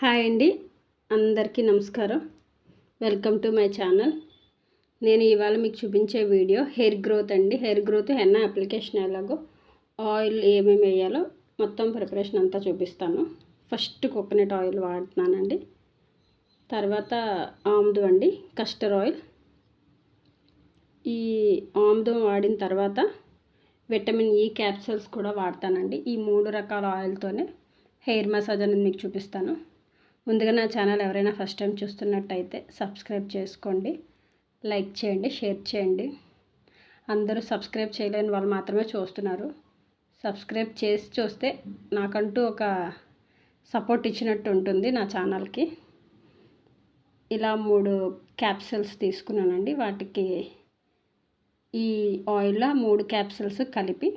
Hi అండి. అందరికీ నమస్కారం. Welcome to my channel. నేను ఇవాళ మీకు చూపించే వీడియో హెయిర్ గ్రోత్ అండి. హెయిర్ గ్రోత్ హెన్న అప్లికేషన్ ఎలాగో ఆయిల్ ఏమేమి వేయాలో మొత్తం ప్రిపరేషన్ అంతా చూపిస్తాను. ఫస్ట్ కోకోనట్ ఆయిల్ వాడుతున్నానండి. తర్వాత ఆముదం అండి కస్టర్ ఆయిల్. ఈ ఆముదం వాడిన తర్వాత విటమిన్ ఈ క్యాప్సూల్స్ కూడా వాడతానండి. ఈ మూడు రకాల ఆయిల్తోనే హెయిర్ మసాజ్ అనేది మీకు చూపిస్తాను. ముందుగా నా ఛానల్ ఎవరైనా ఫస్ట్ టైం చూస్తున్నట్టయితే సబ్స్క్రైబ్ చేసుకోండి లైక్ చేయండి షేర్ చేయండి. అందరూ సబ్స్క్రైబ్ చేయలేని వాళ్ళు మాత్రమే చూస్తున్నారు. సబ్స్క్రైబ్ చేసి చూస్తే నాకంటూ ఒక సపోర్ట్ ఇచ్చినట్టు ఉంటుంది నా ఛానల్కి. ఇలా మూడు క్యాప్సిల్స్ తీసుకున్నానండి. వాటికి ఈ ఆయిల్లో మూడు క్యాప్సిల్స్ కలిపి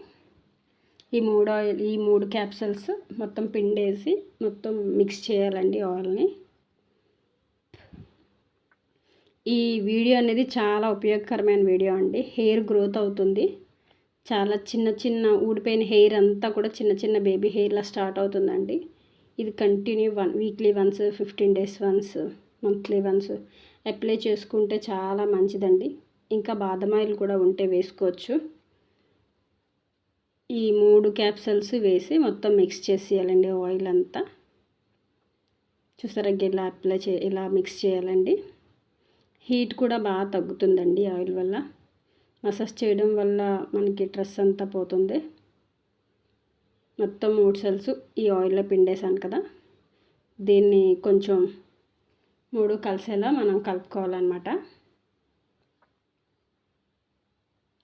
ఈ మూడు ఆయిల్ ఈ మూడు క్యాప్సల్స్ మొత్తం పిండేసి మొత్తం మిక్స్ చేయాలండి ఆయిల్ని. ఈ వీడియో అనేది చాలా ఉపయోగకరమైన వీడియో అండి. హెయిర్ గ్రోత్ అవుతుంది. చాలా చిన్న చిన్న ఊడిపోయిన హెయిర్ అంతా కూడా చిన్న చిన్న బేబీ హెయిర్లా స్టార్ట్ అవుతుందండి. ఇది continue one weekly once fifteen days once monthly once apply చేసుకుంటే చాలా మంచిదండి. ఇంకా బాదం ఆయిల్ కూడా ఉంటే వేసుకోవచ్చు. ఈ మూడు క్యాప్సల్స్ వేసి మొత్తం మిక్స్ చేసేయాలండి ఆయిల్ అంతా. చూసారా ఇలా అప్లై చే ఇలా మిక్స్ చేయాలండి. హీట్ కూడా బాగా తగ్గుతుందండి ఆయిల్ వల్ల. మసాజ్ చేయడం వల్ల మనకి డ్రెస్ అంతా పోతుంది. మొత్తం మూడు సెల్స్ ఈ ఆయిల్లో పిండేసాను కదా. దీన్ని కొంచెం మూడు కలిసేలా మనం కలుపుకోవాలన్నమాట.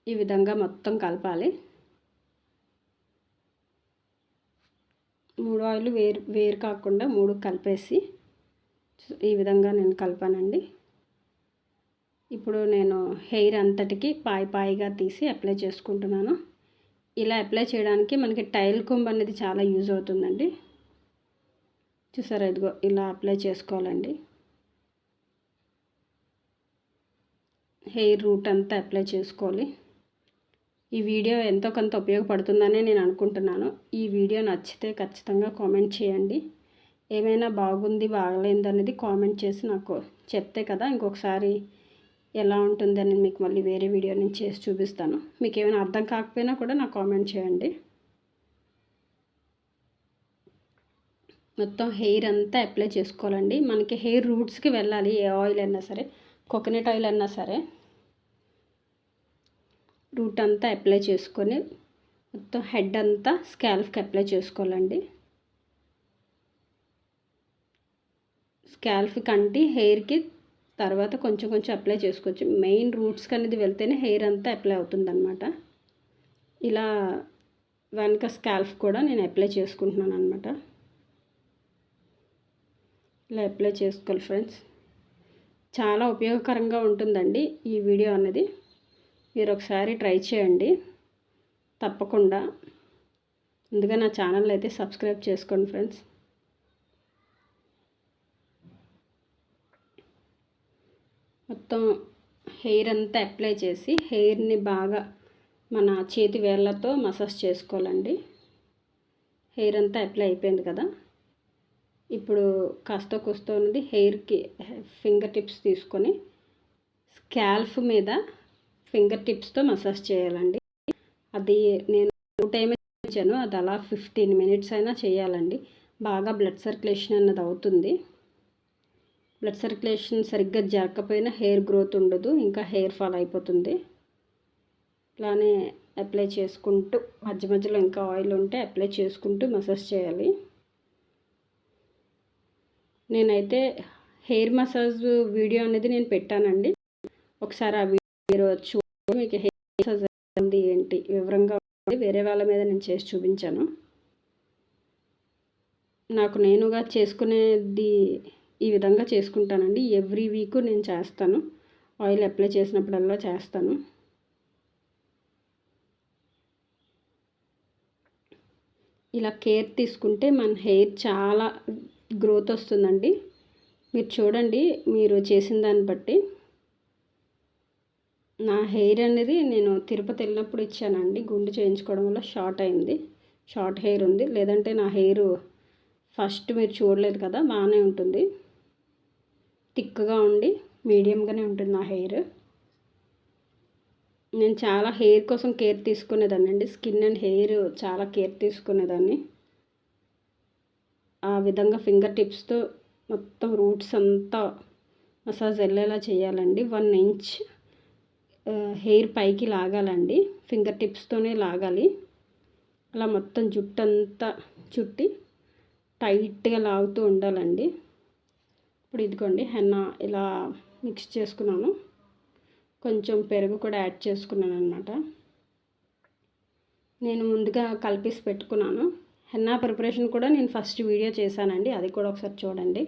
ఈ విధంగా మొత్తం కలపాలి. మూడు ఆయిల్ వేరు వేరు కాకుండా మూడు కలిపేసి ఈ విధంగా నేను కలిపానండి. ఇప్పుడు నేను హెయిర్ అంతటికి పాయి పాయిగా తీసి అప్లై చేసుకుంటున్నాను. ఇలా అప్లై చేయడానికి మనకి టైల్ కొంబ్ అనేది చాలా యూజ్ అవుతుందండి. చూసారా ఇదిగో ఇలా అప్లై చేసుకోవాలండి. హెయిర్ రూట్ అంతా అప్లై చేసుకోవాలి. ఈ వీడియో ఎంతో కొంత ఉపయోగపడుతుందని నేను అనుకుంటున్నాను. ఈ వీడియో నచ్చితే ఖచ్చితంగా కామెంట్ చేయండి. ఏమైనా బాగుంది బాగలేదు అనేది కామెంట్ చేసి నాకు చెప్తే కదా ఇంకొకసారి ఎలా ఉంటుంది అని మీకు మళ్ళీ వేరే వీడియో నేను చేసి చూపిస్తాను. మీకు ఏమైనా అర్థం కాకపోయినా కూడా నాకు కామెంట్ చేయండి. మొత్తం హెయిర్ అంతా అప్లై చేసుకోవాలండి. మనకి హెయిర్ రూట్స్కి వెళ్ళాలి ఏ ఆయిల్ అయినా సరే కోకోనట్ ఆయిల్ అయినా సరే. రూట్ అంతా అప్లై చేసుకొని మొత్తం హెడ్ అంతా స్కాల్ఫ్కి అప్లై చేసుకోవాలండి. స్కాల్ఫ్ కంటి హెయిర్కి తర్వాత కొంచెం కొంచెం అప్లై చేసుకోవచ్చు. మెయిన్ రూట్స్కి అనేది వెళ్తేనే హెయిర్ అంతా అప్లై అవుతుందన్నమాట. ఇలా వెనక స్కాల్ఫ్ కూడా నేను అప్లై చేసుకుంటున్నాను అనమాట ఇలా అప్లై చేసుకోవాలి ఫ్రెండ్స్. చాలా ఉపయోగకరంగా ఉంటుందండి ఈ వీడియో అనేది. మీరు ఒకసారి ట్రై చేయండి. తప్పకుండా. ముందుగా నా ఛానల్ అయితే సబ్స్క్రైబ్ చేసుకోండి ఫ్రెండ్స్. మొత్తం హెయిర్ అంతా అప్లై చేసి హెయిర్ని బాగా మన చేతి వేళ్ళతో మసాజ్ చేసుకోవాలండి. హెయిర్ అంతా అప్లై అయిపోయింది కదా. ఇప్పుడు కాస్త కూస్తూ ఉన్నది హెయిర్కి ఫింగర్ టిప్స్ తీసుకొని స్కాల్ఫ్ మీద ఫింగర్ టిప్స్తో మసాజ్ చేయాలండి. అది నేను టూ టైం ఇచ్చాను అది అలా ఫిఫ్టీన్ మినిట్స్ అయినా చేయాలండి. బాగా బ్లడ్ సర్క్యులేషన్ అన్నది అవుతుంది. బ్లడ్ సర్క్యులేషన్ సరిగ్గా జరగకపోయినా హెయిర్ గ్రోత్ ఉండదు. ఇంకా హెయిర్ ఫాల్ అయిపోతుంది. ఇలానే అప్లై చేసుకుంటూ మధ్య మధ్యలో ఇంకా ఆయిల్ ఉంటే అప్లై చేసుకుంటూ మసాజ్ చేయాలి. నేనైతే హెయిర్ మసాజ్ వీడియో అనేది నేను పెట్టానండి. ఒకసారి ఆ మీరు చూ మీకు హెయిర్ ఉంది ఏంటి? వివరంగా వేరే వాళ్ళ మీద నేను చేసి చూపించాను. నాకు నేనుగా చేసుకునేది ఈ విధంగా చేసుకుంటానండి. ఎవ్రీ వీక్ నేను చేస్తాను. ఆయిల్ అప్లై చేసినప్పుడల్లా చేస్తాను. ఇలా కేర్ తీసుకుంటే మన హెయిర్ చాలా గ్రోత్ వస్తుందండి. మీరు చూడండి మీరు చేసిన దాన్ని బట్టి. నా హెయిర్ అనేది నేను తిరుపతి వెళ్ళినప్పుడు ఇచ్చానండి. గుండు చేయించుకోవడం వల్ల షార్ట్ అయింది. షార్ట్ హెయిర్ ఉంది. లేదంటే నా హెయిర్ ఫస్ట్ మీరు చూడలేదు కదా బాగానే ఉంటుంది. థిక్గా ఉండి మీడియంగానే ఉంటుంది నా హెయిర్. నేను చాలా హెయిర్ కోసం కేర్ తీసుకునేదాన్ని అండి. స్కిన్ అండ్ హెయిర్ చాలా కేర్ తీసుకునేదాన్ని. ఆ విధంగా ఫింగర్ టిప్స్తో మొత్తం రూట్స్ అంతా మసాజ్ వెళ్ళేలా చేయాలండి. వన్ ఇంచ్ హెయిర్ పైకి లాగాలండి. ఫింగర్ టిప్స్తోనే లాగాలి. అలా మొత్తం జుట్టు అంతా చుట్టి టైట్గా లాగుతూ ఉండాలండి. ఇప్పుడు ఇదిగోండి హెన్న ఇలా మిక్స్ చేసుకున్నాను. కొంచెం పెరుగు కూడా యాడ్ చేసుకున్నాను అనమాట నేను ముందుగా కలిపేసి పెట్టుకున్నాను. హెన్నా ప్రిపరేషన్ కూడా నేను ఫస్ట్ వీడియో చేశానండి. అది కూడా ఒకసారి చూడండి.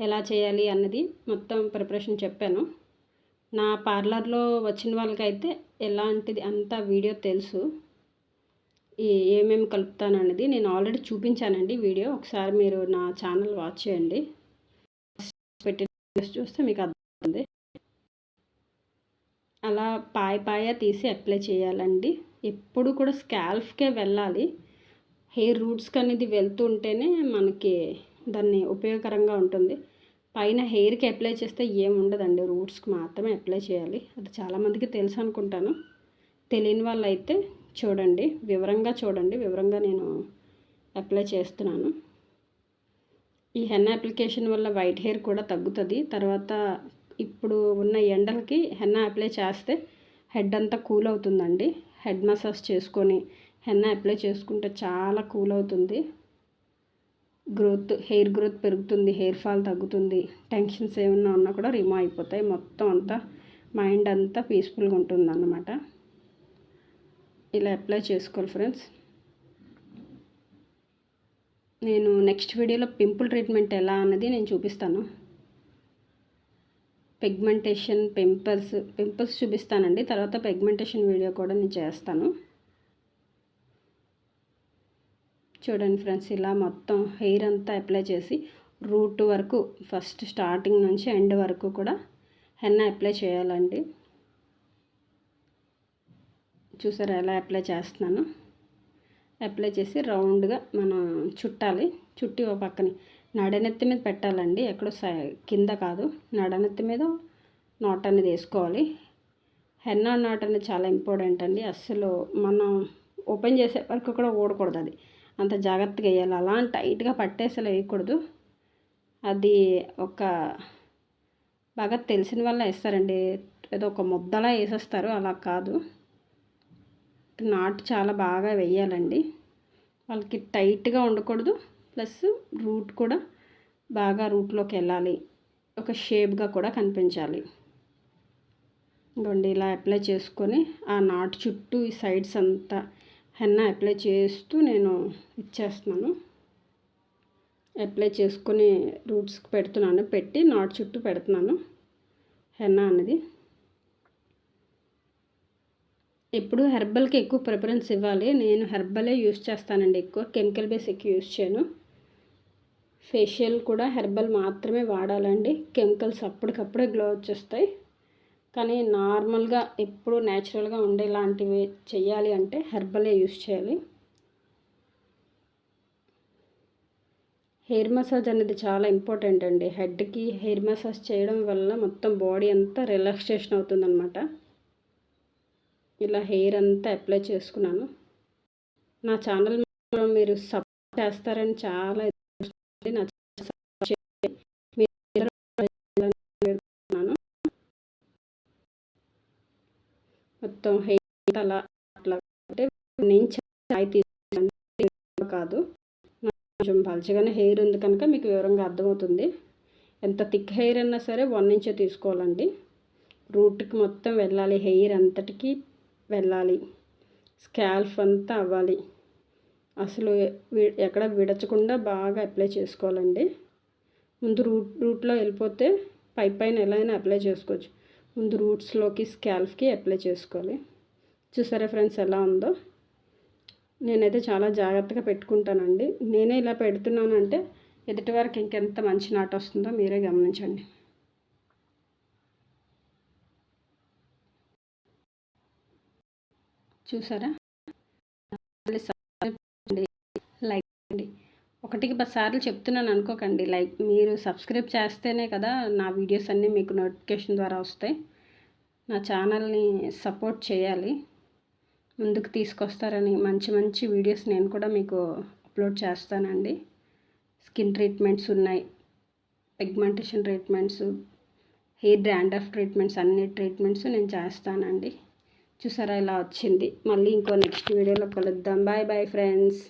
ఎలా చేయాలి అన్నది మొత్తం ప్రిపరేషన్ చెప్పాను. నా పార్లర్లో వచ్చిన వాళ్ళకైతే ఎలాంటిది అంత వీడియో తెలుసు. ఏమేమి కలుపుతాననేది నేను ఆల్రెడీ చూపించానండి వీడియో. ఒకసారి మీరు నా ఛానల్ వాచ్ చేయండి. పెట్టిన చూస్తే మీకు అర్థమవుతుంది. అలా పాయ పాయ తీసి అప్లై చేయాలండి. ఎప్పుడు కూడా స్కాల్ఫ్కే వెళ్ళాలి. హెయిర్ రూట్స్కి అనేది వెళ్తూ ఉంటేనే మనకి దాన్ని ఉపయోగకరంగా ఉంటుంది. పైన హెయిర్కి అప్లై చేస్తే ఏం ఉండదండి. రూట్స్కి మాత్రమే అప్లై చేయాలి. అది చాలామందికి తెలుసు అనుకుంటాను. తెలియని వాళ్ళు అయితే చూడండి. వివరంగా చూడండి. వివరంగా నేను అప్లై చేస్తున్నాను. ఈ హెన్న అప్లికేషన్ వల్ల వైట్ హెయిర్ కూడా తగ్గుతుంది. తర్వాత ఇప్పుడు ఉన్న ఎండలకి హెన్న అప్లై చేస్తే హెడ్ అంతా కూల్ అవుతుందండి. హెడ్ మసాజ్ చేసుకొని హెన్న అప్లై చేసుకుంటే చాలా కూల్ అవుతుంది. గ్రోత్ హెయిర్ గ్రోత్ పెరుగుతుంది హెయిర్ ఫాల్ తగ్గుతుంది టెన్షన్స్ ఏమన్నా ఉన్నా కూడా రిమూవ్ అయిపోతాయి. మొత్తం అంతా మైండ్ అంతా పీస్ఫుల్గా ఉంటుంది అన్నమాట ఇలా అప్లై చేసుకోవాలి ఫ్రెండ్స్. నేను నెక్స్ట్ వీడియోలో పింపుల్ ట్రీట్మెంట్ ఎలా అన్నది నేను చూపిస్తాను. పెగ్మెంటేషన్ పింపుల్స్ పింపుల్స్ చూపిస్తానండి. తర్వాత పెగ్మెంటేషన్ వీడియో కూడా నేను చేస్తాను. చూడండి ఫ్రెండ్స్ ఇలా మొత్తం హెయిర్ అంతా అప్లై చేసి రూట్ వరకు ఫస్ట్ స్టార్టింగ్ నుంచి ఎండ్ వరకు కూడా హెన్న అప్లై చేయాలండి. చూసారా ఎలా అప్లై చేస్తున్నాను? అప్లై చేసి రౌండ్గా మనం చుట్టాలి. చుట్టి ఒక పక్కని నడనెత్తి మీద పెట్టాలండి. ఎక్కడో కింద కాదు. నడనెత్తి మీద నాట్ అనేది వేసుకోవాలి. హెన్నా నాట్ అనేది చాలా ఇంపార్టెంట్ అండి. అస్సలు మనం ఓపెన్ చేసే వరకు కూడా ఓడకూడదు అది. అంత జాగ్రత్తగా వేయాలి. అలా టైట్గా పట్టేసలు వేయకూడదు. అది ఒక బాగా తెలిసిన వల్ల వేస్తారండి. ఏదో ఒక ముద్దలా వేసేస్తారు. అలా కాదు. నాటు చాలా బాగా వేయాలండి. వాళ్ళకి టైట్గా ఉండకూడదు. ప్లస్ రూట్ కూడా బాగా రూట్లోకి వెళ్ళాలి. ఒక షేప్గా కూడా కనిపించాలి. ఇంకోండి ఇలా అప్లై చేసుకొని ఆ నాటు చుట్టూ ఈ సైడ్స్ అంతా హెన్న అప్లై చేస్తూ నేను ఇచ్చేస్తున్నాను. అప్లై చేసుకొని రూట్స్కి పెడుతున్నాను. పెట్టి నాటు చుట్టూ పెడుతున్నాను హెన్న అనేది. ఎప్పుడు హెర్బల్కి ఎక్కువ ప్రిఫరెన్స్ ఇవ్వాలి. నేను హెర్బలే యూస్ చేస్తానండి ఎక్కువ. కెమికల్ బేస్ ఎక్కువ యూస్ చేయను. ఫేషియల్ కూడా హెర్బల్ మాత్రమే వాడాలండి. కెమికల్స్ అప్పటికప్పుడే గ్లో వచ్చేస్తాయి. కానీ నార్మల్గా ఎప్పుడు న్యాచురల్గా ఉండేలాంటివి చేయాలి అంటే హెర్బలే యూస్ చేయాలి. హెయిర్ మసాజ్ అనేది చాలా ఇంపార్టెంట్ అండి. హెడ్కి హెయిర్ మసాజ్ చేయడం వల్ల మొత్తం బాడీ అంతా రిలాక్సేషన్ అవుతుందన్నమాట. ఇలా హెయిర్ అంతా అప్లై చేసుకున్నాను. నా ఛానల్ మీరు సపోర్ట్ చేస్తారని చాలా నా మొత్తం హెయిర్ అలా అట్లా అంటే నేను చాయ్ తీసుకుంటే కాదు. కొంచెం పలచగానే హెయిర్ ఉంది కనుక మీకు వివరంగా అర్థమవుతుంది. ఎంత థిక్ హెయిర్ అన్నా సరే వన్ ఇంచే తీసుకోవాలండి. రూట్కి మొత్తం వెళ్ళాలి. హెయిర్ అంతటికి వెళ్ళాలి. స్కాల్ఫ్ అంతా అవ్వాలి. అసలు ఎక్కడ విడచకుండా బాగా అప్లై చేసుకోవాలండి. ముందు రూట్ రూట్లో వెళ్ళిపోతే పై పైన ఎలా అయినా అప్లై చేసుకోవచ్చు. ముందు రూట్స్లోకి స్కాల్ఫ్కి అప్లై చేసుకోవాలి. చూసారా ఫ్రెండ్స్ ఎలా ఉందో? నేనైతే చాలా జాగ్రత్తగా పెట్టుకుంటానండి. నేనే ఇలా పెడుతున్నానంటే ఎదుటి వరకు ఇంకెంత మంచి నాట వస్తుందో మీరే గమనించండి. చూసారా? లైక్ ఒకటికి పది సార్లు చెప్తున్నాను అనుకోకండి. లైక్ మీరు సబ్స్క్రైబ్ చేస్తేనే కదా నా వీడియోస్ అన్నీ మీకు నోటిఫికేషన్ ద్వారా వస్తాయి. నా ఛానల్ని సపోర్ట్ చేయాలి. ముందుకు తీసుకొస్తారని మంచి మంచి వీడియోస్ నేను కూడా మీకు అప్లోడ్ చేస్తానండి. స్కిన్ ట్రీట్మెంట్స్ ఉన్నాయి. Pigmentation treatments hair dandruff treatments అన్ని ట్రీట్మెంట్స్ నేను చేస్తానండి. చూసారా ఇలా వచ్చింది. మళ్ళీ ఇంకో నెక్స్ట్ వీడియోలో కలుద్దాం. Bye bye friends.